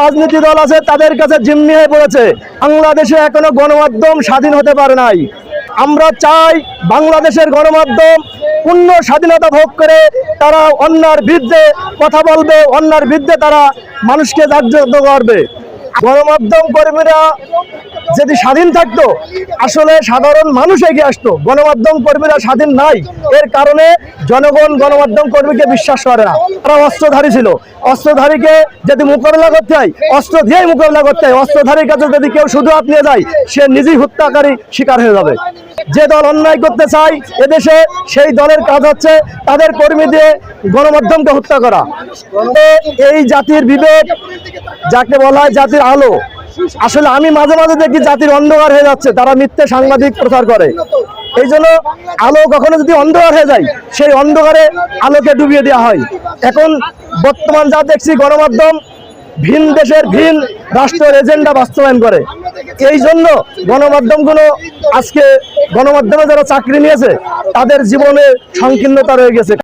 রাজনীতি দল আছে, তাদের কাছে জিম্মি হয়ে পড়েছে। বাংলাদেশে এখনও গণমাধ্যম স্বাধীন হতে পারে নাই। আমরা চাই বাংলাদেশের গণমাধ্যম পূর্ণ স্বাধীনতা ভোগ করে তারা অন্যার বিরুদ্ধে কথা বলবে, অন্যার বিরুদ্ধে তারা মানুষকে জাগ্রত করবে। গণমাধ্যম কর্মীরা যদি স্বাধীন থাকতো, আসলে সাধারণ মানুষ এগিয়ে আসতো। গণমাধ্যম কর্মীরা স্বাধীন নাই। এর কারণে জনগণ গণমাধ্যম কর্মীকে বিশ্বাস করে না। তারা অস্ত্রধারী ছিল। অস্ত্রধারীকে যদি মোকাবিলা করতে হয়, অস্ত্র দিয়েই মোকাবিলা করতে হয়। অস্ত্রধারীর কাছে যদি কেউ শুধু হাত নিয়ে যায়, সে নিজেই হত্যাকারী শিকার হয়ে যাবে। যে দল অন্যায় করতে চায়, এদেশে সেই দলের কাজ হচ্ছে তাদের কর্মী দিয়ে গণমাধ্যমকে হত্যা করা। এই জাতির বিবেক, যাকে বলা হয় জাতির আলো আসলে আমি মাঝে মাঝে দেখি জাতির অন্ধকার হয়ে যাচ্ছে, তারা মিথ্যে সাংবাদিক প্রচার করে। এই জন্য আলো কখনো যদি অন্ধকার হয়ে যায়, সেই অন্ধকারে আলোকে ডুবিয়ে দেওয়া হয়। এখন বর্তমান যা দেখছি, গণমাধ্যম ভিন দেশের ভিন রাষ্ট্রের এজেন্ডা বাস্তবায়ন করে। এই জন্য গণমাধ্যমগুলো আজকে, গণমাধ্যমে যারা চাকরি নিয়েছে, তাদের জীবনে সংকীর্ণতা রয়ে গেছে।